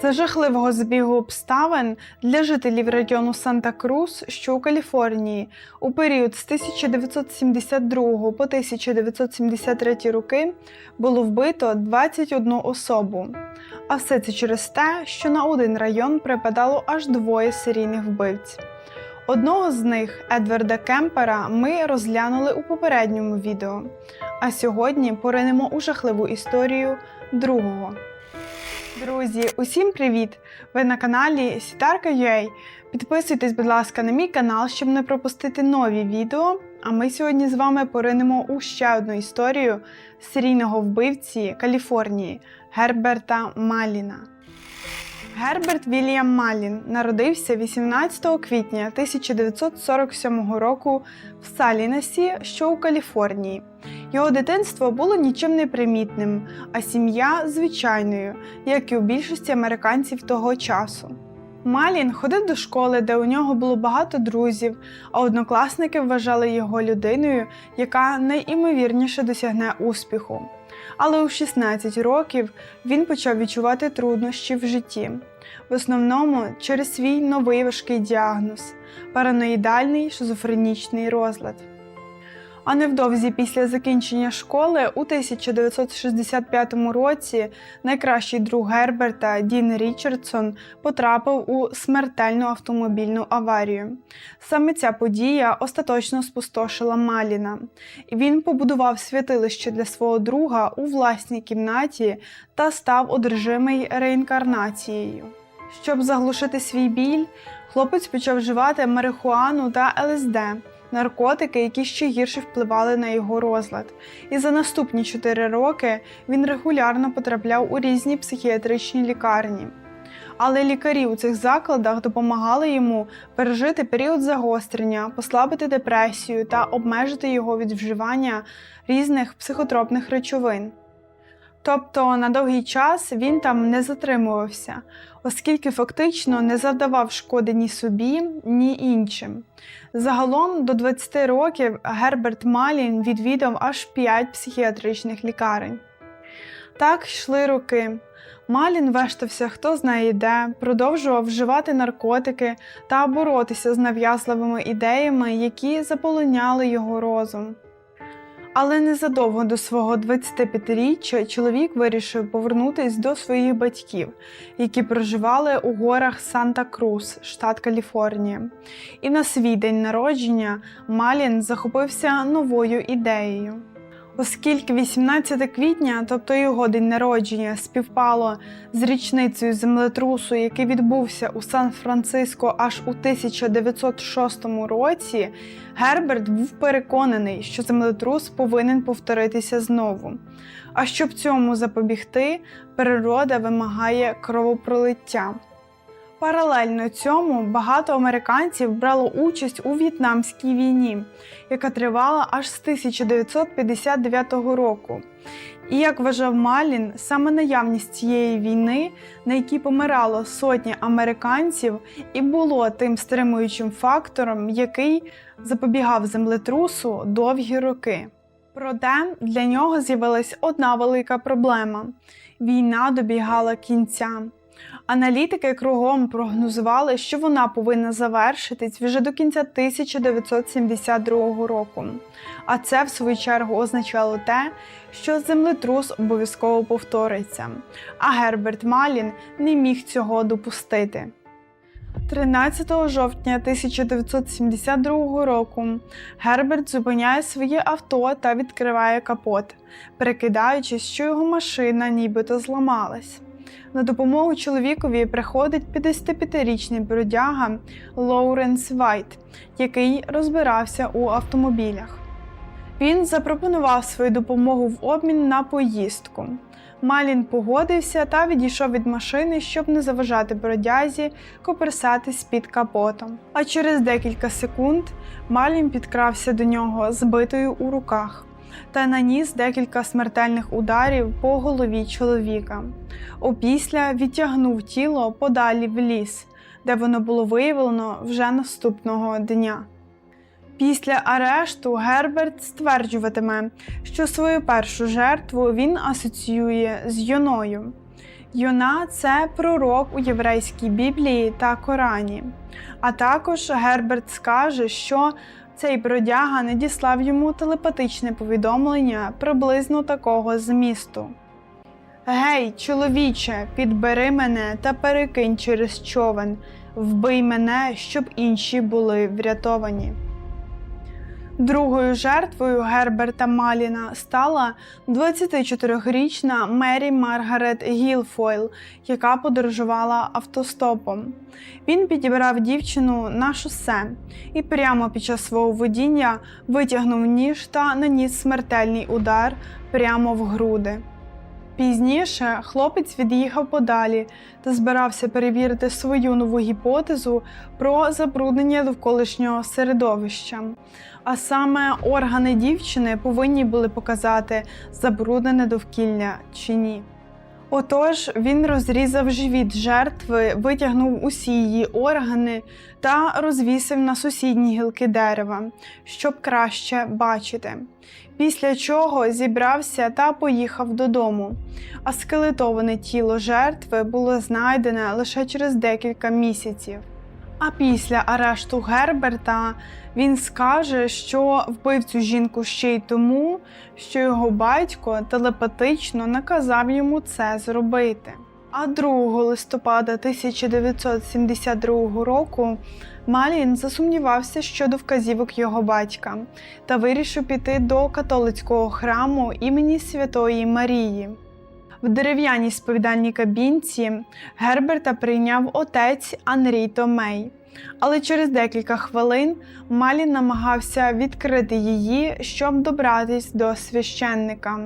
За жахливого збігу обставин для жителів району Санта-Крус, що у Каліфорнії, у період з 1972 по 1973 роки було вбито 21 особу. А все це через те, що на один район припадало аж двоє серійних вбивць. Одного з них, Едварда Кемпера, ми розглянули у попередньому відео. А сьогодні поринемо у жахливу історію другого. Друзі, усім привіт! Ви на каналі Сітарка.ua. Підписуйтесь, будь ласка, на мій канал, щоб не пропустити нові відео. А ми сьогодні з вами поринемо у ще одну історію серійного вбивці Каліфорнії Герберта Маліна. Герберт Вільям Малін народився 18 квітня 1947 року в Салінесі, що у Каліфорнії. Його дитинство було нічим не примітним, а сім'я звичайною, як і у більшості американців того часу. Малін ходив до школи, де у нього було багато друзів, а однокласники вважали його людиною, яка найімовірніше досягне успіху. Але у 16 років він почав відчувати труднощі в житті, в основному через свій новий важкий діагноз параноїдальний шизофренічний розлад. А невдовзі після закінчення школи у 1965 році найкращий друг Герберта Дін Річардсон потрапив у смертельну автомобільну аварію. Саме ця подія остаточно спустошила Маліна, і він побудував святилище для свого друга у власній кімнаті та став одержимий реінкарнацією. Щоб заглушити свій біль, хлопець почав вживати марихуану та ЛСД наркотики, які ще гірше впливали на його розлад. І за наступні 4 роки він регулярно потрапляв у різні психіатричні лікарні. Але лікарі у цих закладах допомагали йому пережити період загострення, послабити депресію та обмежити його від вживання різних психотропних речовин. Тобто на довгий час він там не затримувався, оскільки фактично не завдавав шкоди ні собі, ні іншим. Загалом до 20 років Герберт Малін відвідав аж 5 психіатричних лікарень. Так йшли роки. Малін вештався хто знає де, продовжував вживати наркотики та боротися з нав'язливими ідеями, які заполоняли його розум. Але незадовго до свого 25-річчя чоловік вирішив повернутися до своїх батьків, які проживали у горах Санта-Крус, штат Каліфорнія. І на свій день народження Малін захопився новою ідеєю. Оскільки 18 квітня, тобто його день народження, співпало з річницею землетрусу, який відбувся у Сан-Франциско аж у 1906 році, Герберт був переконаний, що землетрус повинен повторитися знову. А щоб цьому запобігти, природа вимагає кровопролиття. Паралельно цьому багато американців брало участь у В'єтнамській війні, яка тривала аж з 1959 року. І як вважав Малін, саме наявність цієї війни, на якій помирало сотні американців, і було тим стримуючим фактором, який запобігав землетрусу довгі роки. Проте для нього з'явилась одна велика проблема: війна добігала кінця. Аналітики кругом прогнозували, що вона повинна завершитись вже до кінця 1972 року. А це, в свою чергу, означало те, що землетрус обов'язково повториться. А Герберт Малін не міг цього допустити. 13 жовтня 1972 року Герберт зупиняє своє авто та відкриває капот, перекидаючись, що його машина нібито зламалась. На допомогу чоловікові приходить 55-річний бродяга Лоуренс Вайт, який розбирався у автомобілях. Він запропонував свою допомогу в обмін на поїздку. Малін погодився та відійшов від машини, щоб не заважати бродязі коперсатись під капотом. А через декілька секунд Малін підкрався до нього збитою у руках та наніс декілька смертельних ударів по голові чоловіка. Опісля відтягнув тіло подалі в ліс, де воно було виявлено вже наступного дня. Після арешту Герберт стверджуватиме, що свою першу жертву він асоціює з Йоною. Йона це пророк у єврейській Біблії та Корані. А також Герберт скаже, що цей бродяга надіслав йому телепатичне повідомлення приблизно такого змісту. Гей, чоловіче, підбери мене та перекинь через човен, вбий мене, щоб інші були врятовані. Другою жертвою Герберта Маліна стала 24-річна Мері Маргарет Гілфойл, яка подорожувала автостопом. Він підібрав дівчину на шосе і прямо під час свого водіння витягнув ніж та наніс смертельний удар прямо в груди. Пізніше хлопець від'їхав подалі та збирався перевірити свою нову гіпотезу про забруднення довколишнього середовища. А саме органи дівчини повинні були показати, забруднене довкілля чи ні. Отож, він розрізав живіт жертви, витягнув усі її органи та розвісив на сусідні гілки дерева, щоб краще бачити. Після чого зібрався та поїхав додому. А скелетоване тіло жертви було знайдене лише через декілька місяців. А після арешту Герберта він скаже, що вбив цю жінку ще й тому, що його батько телепатично наказав йому це зробити. А 2 листопада 1972 року Малін засумнівався щодо вказівок його батька та вирішив піти до католицького храму імені Святої Марії. В дерев'яній сповідальній кабінці Герберта прийняв отець Анрій Томей. Але через декілька хвилин Малін намагався відкрити її, щоб добратись до священника.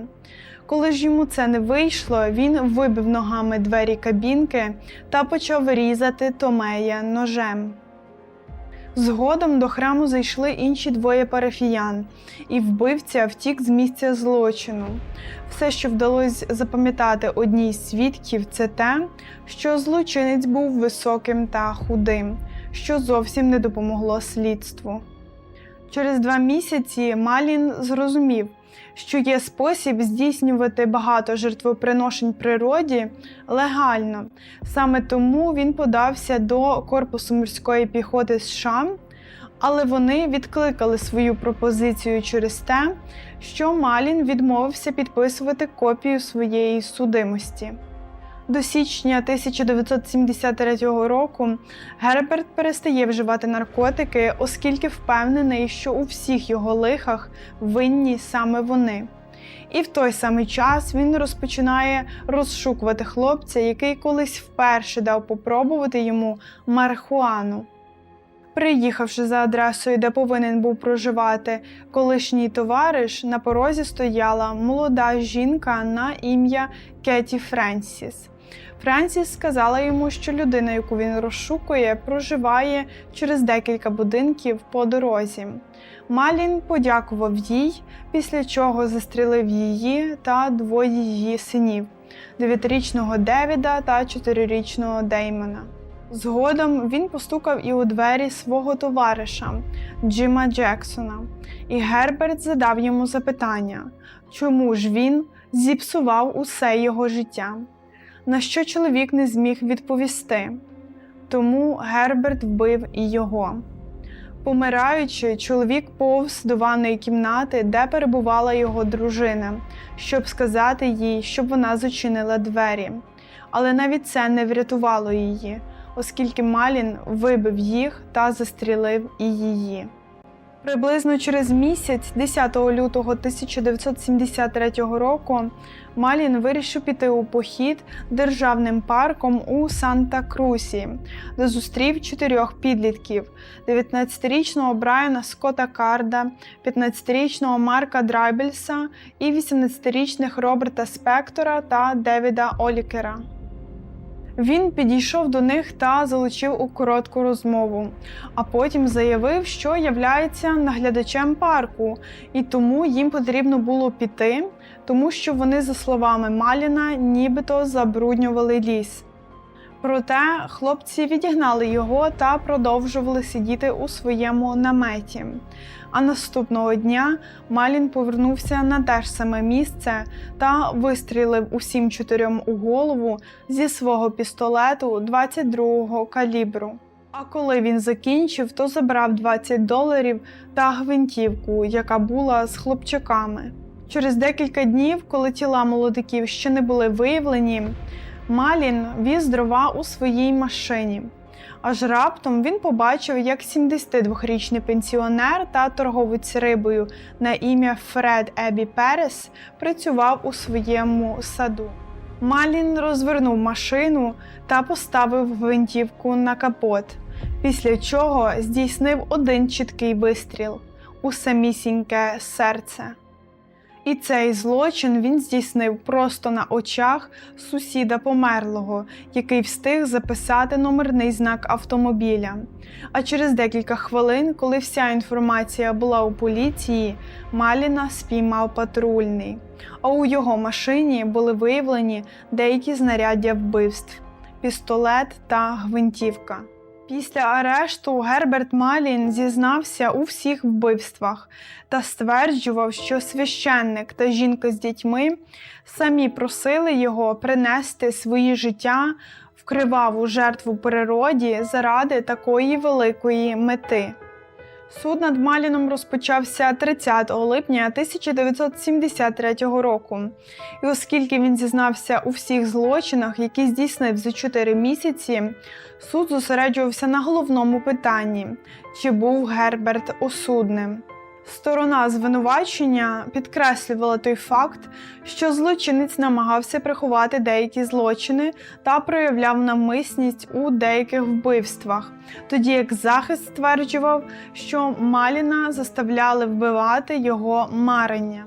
Коли ж йому це не вийшло, він вибив ногами двері кабінки та почав різати Томея ножем. Згодом до храму зайшли інші двоє парафіян, і вбивця втік з місця злочину. Все, що вдалося запам'ятати одній з свідків, це те, що злочинець був високим та худим, що зовсім не допомогло слідству. Через два місяці Малін зрозумів, що є спосіб здійснювати багато жертвоприношень природі легально. Саме тому він подався до корпусу морської піхоти США, але вони відкликали свою пропозицію через те, що Малін відмовився підписувати копію своєї судимості. До січня 1973 року Герберт перестає вживати наркотики, оскільки впевнений, що у всіх його лихах винні саме вони. І в той самий час він розпочинає розшукувати хлопця, який колись вперше дав попробувати йому марихуану. Приїхавши за адресою, де повинен був проживати колишній товариш, на порозі стояла молода жінка на ім'я Кеті Френсіс. Френсіс сказала йому, що людина, яку він розшукує, проживає через декілька будинків по дорозі. Малін подякував їй, після чого застрілив її та двоє її синів дев'ятирічного Девіда та чотирирічного Деймона. Згодом він постукав і у двері свого товариша Джима Джексона, і Герберт задав йому запитання, чому ж він зіпсував усе його життя, на що чоловік не зміг відповісти. Тому Герберт вбив і його. Помираючи, чоловік повз до ванної кімнати, де перебувала його дружина, щоб сказати їй, щоб вона зачинила двері. Але навіть це не врятувало її оскільки Малін вибив їх та застрілив і її. Приблизно через місяць, 10 лютого 1973 року, Малін вирішив піти у похід державним парком у Санта-Крусі, де зустрів чотирьох підлітків: 19-річного Брайана Скотта Карда, 15-річного Марка Драйбельса і 18-річних Роберта Спектора та Девіда Олікера. Він підійшов до них та залучив у коротку розмову, а потім заявив, що являється наглядачем парку, і тому їм потрібно було піти, тому що вони, за словами Маліна, нібито забруднювали ліс. Проте хлопці відігнали його та продовжували сидіти у своєму наметі. А наступного дня Малін повернувся на те ж саме місце та вистрілив усім чотирьом у голову зі свого пістолету 22-го калібру. А коли він закінчив, то забрав 20 доларів та гвинтівку, яка була з хлопчаками. Через декілька днів, коли тіла молодиків ще не були виявлені, Малін віз дрова у своїй машині. Аж раптом він побачив, як 72-річний пенсіонер та торговець рибою на ім'я Фред Ебі Перес працював у своєму саду. Малін розвернув машину та поставив гвинтівку на капот, після чого здійснив один чіткий вистріл у самісіньке серце. І цей злочин він здійснив просто на очах сусіда померлого, який встиг записати номерний знак автомобіля. А через декілька хвилин, коли вся інформація була у поліції, Маліна спіймав патрульний. А у його машині були виявлені деякі знаряддя вбивств: пістолет та гвинтівка. Після арешту Герберт Малін зізнався у всіх вбивствах та стверджував, що священник та жінка з дітьми самі просили його принести свої життя в криваву жертву природі заради такої великої мети. Суд над Маліном розпочався 30 липня 1973 року. І оскільки він зізнався у всіх злочинах, які здійснив за 4 місяці, суд зосереджувався на головному питанні: чи був Герберт осудним. Сторона звинувачення підкреслювала той факт, що злочинець намагався приховати деякі злочини та проявляв намисність у деяких вбивствах, тоді як захист стверджував, що Маліна заставляли вбивати його марення.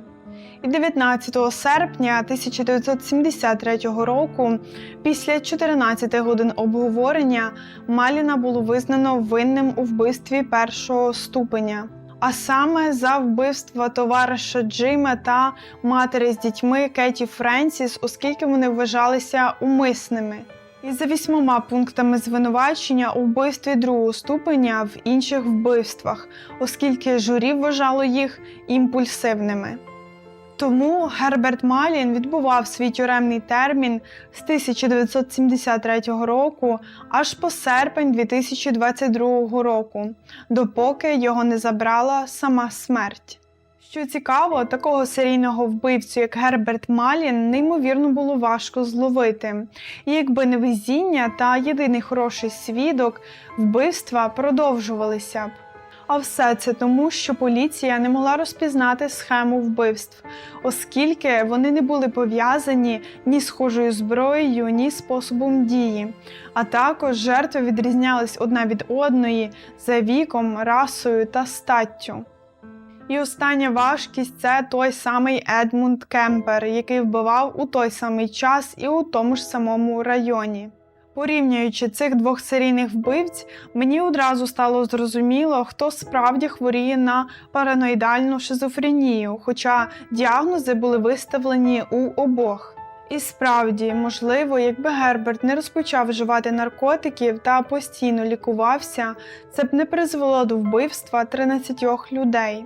І 19 серпня 1973 року, після 14 годин обговорення, Маліна було визнано винним у вбивстві першого ступеня. А саме за вбивство товариша Джима та матері з дітьми Кеті Френсіс, оскільки вони вважалися умисними. І за вісьмома пунктами звинувачення у вбивстві другого ступеня в інших вбивствах, оскільки журі вважало їх імпульсивними. Тому Герберт Малін відбував свій тюремний термін з 1973 року аж по серпень 2022 року, допоки його не забрала сама смерть. Що цікаво, такого серійного вбивцю, як Герберт Малін, неймовірно було важко зловити. І якби не везіння та єдиний хороший свідок, вбивства продовжувалися б. А все це тому, що поліція не могла розпізнати схему вбивств, оскільки вони не були пов'язані ні схожою зброєю, ні способом дії. А також жертви відрізнялись одна від одної за віком, расою та статтю. І остання важкість це той самий Едмунд Кемпер, який вбивав у той самий час і у тому ж самому районі. Порівнюючи цих двох серійних вбивць, мені одразу стало зрозуміло, хто справді хворіє на параноїдальну шизофренію, хоча діагнози були виставлені у обох. І справді, можливо, якби Герберт не розпочав вживати наркотиків та постійно лікувався, це б не призвело до вбивства 13 людей.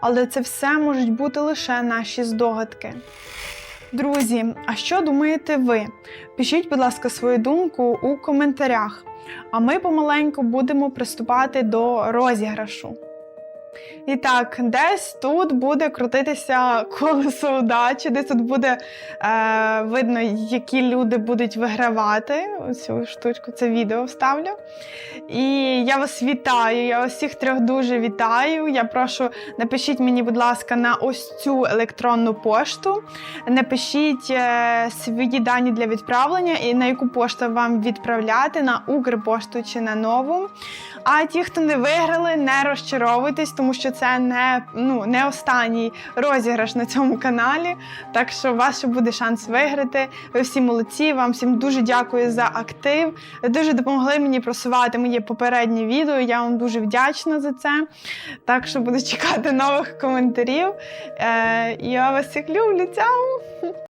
Але це все можуть бути лише наші здогадки. Друзі, а що думаєте ви? Пишіть, будь ласка, свою думку у коментарях. А ми помаленьку будемо приступати до розіграшу. І так, десь тут буде крутитися колесо удачі, десь тут буде е, видно, які люди будуть вигравати. Цю штучку, це відео вставлю. І я вас вітаю, я вас всіх трьох дуже вітаю. Я прошу, напишіть мені, будь ласка, на ось цю електронну пошту. Напишіть е, свої дані для відправлення і на яку пошту вам відправляти, на Укрпошту чи на нову. А ті, хто не виграли, не розчаровуйтесь, тому що це не, ну, не останній розіграш на цьому каналі. Так що у вас ще буде шанс виграти. Ви всі молодці. Вам всім дуже дякую за актив. Ви дуже допомогли мені просувати моє попереднє відео. Я вам дуже вдячна за це. Так що буду чекати нових коментарів. Е, Я вас всіх люблю. Цяу!